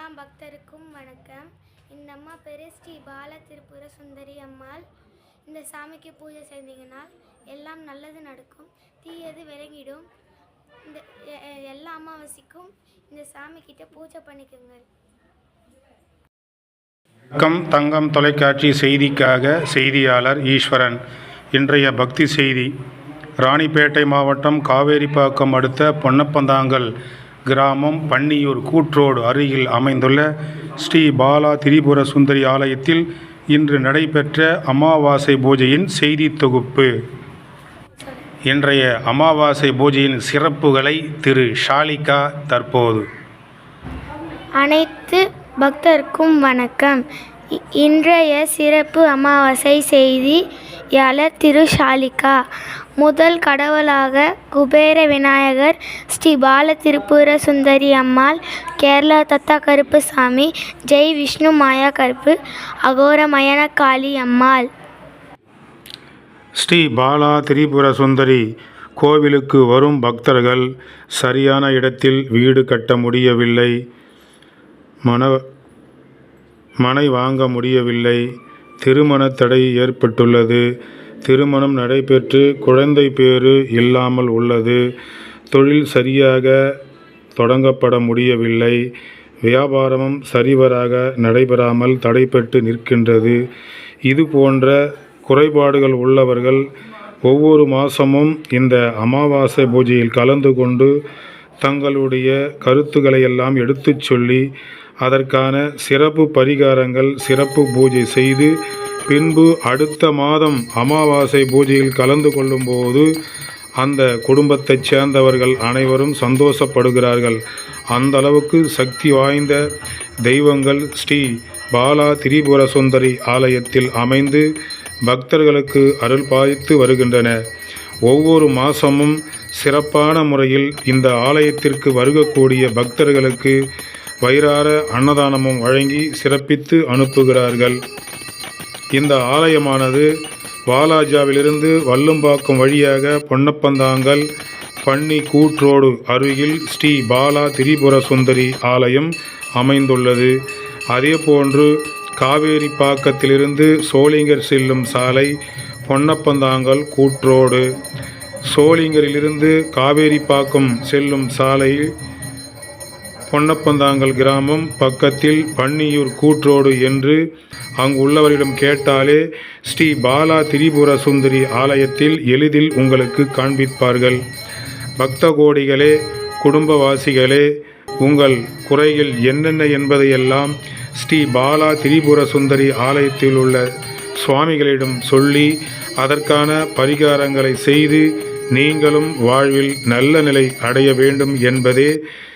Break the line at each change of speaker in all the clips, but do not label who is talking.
எல்லா பக்தருக்கும் வணக்கம். இந்த அம்மா பேர் ஸ்ரீ பால திருப்புர சுந்தரி அம்மாள். இந்த சாமிக்கு பூஜை செய்தீங்கன்னா எல்லாம் நல்லது நடக்கும். தீயது விலகிடும் இந்த எல்லா அமாவாசைக்கும் இந்த சாமிக்கிட்ட பூஜை பண்ணிக்கோங்க
வணக்கம். தங்கம் தொலைக்காட்சி செய்திக்காக செய்தியாளர் ஈஸ்வரன். இன்றைய பக்தி செய்தி. ராணிப்பேட்டை மாவட்டம் காவேரிப்பாக்கம் அடுத்த பொன்னப்பந்தாங்கல். கிராமம் பன்னியூர் கூற்றோடு அருகில் அமைந்துள்ள ஸ்ரீ பாலா திரிபுர சுந்தரி ஆலயத்தில் இன்று நடைபெற்ற அமாவாசை பூஜையின் செய்தி தொகுப்பு. இன்றைய அமாவாசை பூஜையின் சிறப்புகளை திரு ஷாலிகா தற்போது.
அனைத்து பக்தருக்கும் வணக்கம். இன்றைய சிறப்பு அமாவாசை செய்தியாளர் திரு ஷாலிகா. முதல் கடவுளாக குபேர விநாயகர் ஸ்ரீ பால திருப்புர சுந்தரி அம்மாள் கேரளா தத்தா கருப்புசாமி ஜெய் விஷ்ணு மாயா கருப்பு அகோர காளி அம்மாள்.
ஸ்ரீ பாலா திரிபுர சுந்தரி கோவிலுக்கு வரும் பக்தர்கள் சரியான இடத்தில் வீடு கட்ட முடியவில்லை. மன மனை வாங்க முடியவில்லை. திருமண தடை ஏற்பட்டுள்ளது. திருமணம் நடைபெற்று குழந்தை பேறு இல்லாமல் உள்ளது. தொழில் சரியாக தொடங்கப்பட முடியவில்லை. வியாபாரமும் சரிவராக நடைபெறாமல் தடைப்பட்டு நிற்கின்றது. இது போன்ற குறைபாடுகள் உள்ளவர்கள் ஒவ்வொரு மாதமும் இந்த அமாவாசை பூஜையில் கலந்து கொண்டு தங்களுடைய கருத்துக்களை எல்லாம் எடுத்துச் சொல்லி அதற்கான சிறப்பு பரிகாரங்கள் சிறப்பு பூஜை செய்து பின்பு அடுத்த மாதம் அமாவாசை பூஜையில் கலந்து கொள்ளும்போது அந்த குடும்பத்தைச் சேர்ந்தவர்கள் அனைவரும் சந்தோஷப்படுகிறார்கள். அந்த அளவுக்கு சக்தி வாய்ந்த தெய்வங்கள் ஸ்ரீ பாலா திரிபுர சுந்தரி ஆலயத்தில் அமைந்து பக்தர்களுக்கு அருள் பாய்த்து வருகின்றன. ஒவ்வொரு மாதமும் சிறப்பான முறையில் இந்த ஆலயத்திற்கு வருகக்கூடிய பக்தர்களுக்கு வயிறார அன்னதானமும் வழங்கி சிறப்பித்து அனுப்புகிறார்கள். இந்த ஆலயமானது வாலாஜாவிலிருந்து வல்லும்பாக்கம் வழியாக பொன்னப்பந்தாங்கல் பன்னி கூற்றோடு அருகில் ஸ்ரீ பாலா திரிபுர சுந்தரி ஆலயம் அமைந்துள்ளது. அதேபோன்று காவேரி பாக்கத்திலிருந்து சோளிங்கர் செல்லும் சாலை பொன்னப்பந்தாங்கல் கூற்றோடு. சோளிங்கரிலிருந்து காவேரிப்பாக்கம் செல்லும் சாலையில் பொன்னப்பந்தாங்கல் கிராமம் பக்கத்தில் பன்னியூர் கூற்றோடு என்று அங்குள்ளவரிடம் கேட்டாலே ஸ்ரீ பாலா திரிபுர சுந்தரி ஆலயத்தில் எளிதில் உங்களுக்கு காண்பிப்பார்கள். பக்த கோடிகளே குடும்பவாசிகளே உங்கள் குறைகள் என்னென்ன என்பதையெல்லாம் ஸ்ரீ பாலா திரிபுர சுந்தரி ஆலயத்தில் உள்ள சுவாமிகளிடம் சொல்லி அதற்கான பரிகாரங்களை செய்து நீங்களும் வாழ்வில் நல்ல நிலை அடைய வேண்டும் என்பதே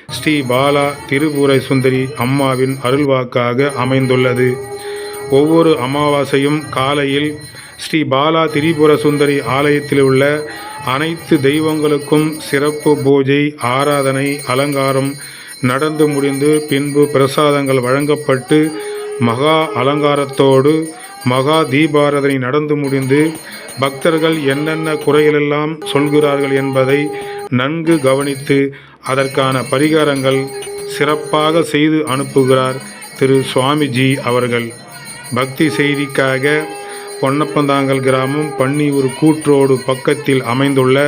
ஸ்ரீ பாலா திரிபுரை சுந்தரி அம்மாவின் அருள்வாக்காக அமைந்துள்ளது. ஒவ்வொரு அமாவாசையும் காலையில் ஸ்ரீ பாலா திரிபுர சுந்தரி ஆலயத்தில் உள்ள அனைத்து தெய்வங்களுக்கும் சிறப்பு பூஜை ஆராதனை அலங்காரம் நடந்து முடிந்து பின்பு பிரசாதங்கள் வழங்கப்பட்டு மகா அலங்காரத்தோடு மகா தீபாராதனை நடந்து முடிந்து பக்தர்கள் என்னென்ன குறைகளெல்லாம் சொல்கிறார்கள் என்பதை நன்கு கவனித்து அதற்கான பரிகாரங்கள் சிறப்பாக செய்து அனுப்புகிறார் திரு சுவாமிஜி அவர்கள். பக்தி செய்திக்காக பொன்னப்பந்தாங்கல் கிராமம் பன்னியூர் கூற்றோடு பக்கத்தில் அமைந்துள்ள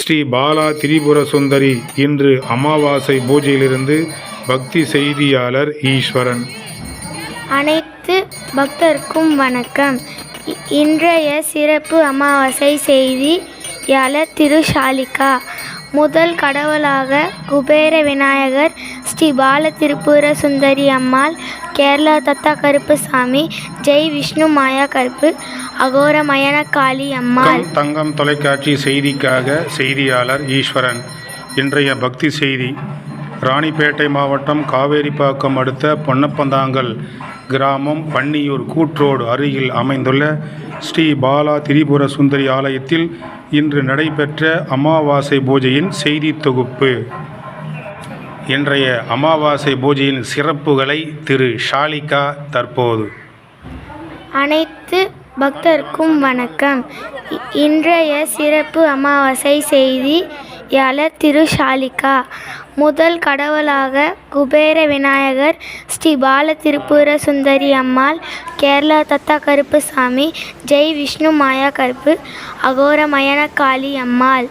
ஸ்ரீ பாலா திரிபுர சுந்தரி இன்று அமாவாசை பூஜையிலிருந்து பக்தி செய்தியாளர் ஈஸ்வரன்.
அனைத்து பக்தருக்கும் வணக்கம். இன்றைய சிறப்பு அமாவாசை செய்தியாளர் திரு ஷாலிகா. முதல் கடவுளாக குபேர விநாயகர் ஸ்ரீ பால திருப்புர சுந்தரி அம்மாள் கேரளா தத்தா கருப்புசாமி ஜெய் விஷ்ணு மாயா கருப்பு அகோர காளி அம்மாள்.
தங்கம் தங்கம் தொலைக்காட்சி செய்திக்காக செய்தியாளர் ஈஸ்வரன். இன்றைய பக்தி செய்தி ராணிப்பேட்டை மாவட்டம் காவேரிப்பாக்கம் அடுத்த பொன்னப்பந்தாங்கல் கிராமம் பன்னியூர் கூற்றோடு அருகில் அமைந்துள்ள ஸ்ரீ பாலா திரிபுர சுந்தரி ஆலயத்தில் இன்று நடைபெற்ற அமாவாசை பூஜையின் செய்தி தொகுப்பு. இன்றைய அமாவாசை பூஜையின் சிறப்புகளை திரு ஷாலிகா தற்போது.
அனைத்து பக்தருக்கும் வணக்கம். இன்றைய சிறப்பு அமாவாசை செய்தி யாளர் திரு ஷாலிகா முதல் கடவுளாக குபேர விநாயகர் ஸ்ரீ பால திருப்புர சுந்தரி அம்மாள் கேரளா தத்தா கருப்புசாமி ஜெய் விஷ்ணு மாயா கருப்பு அகோர காளி அம்மாள்.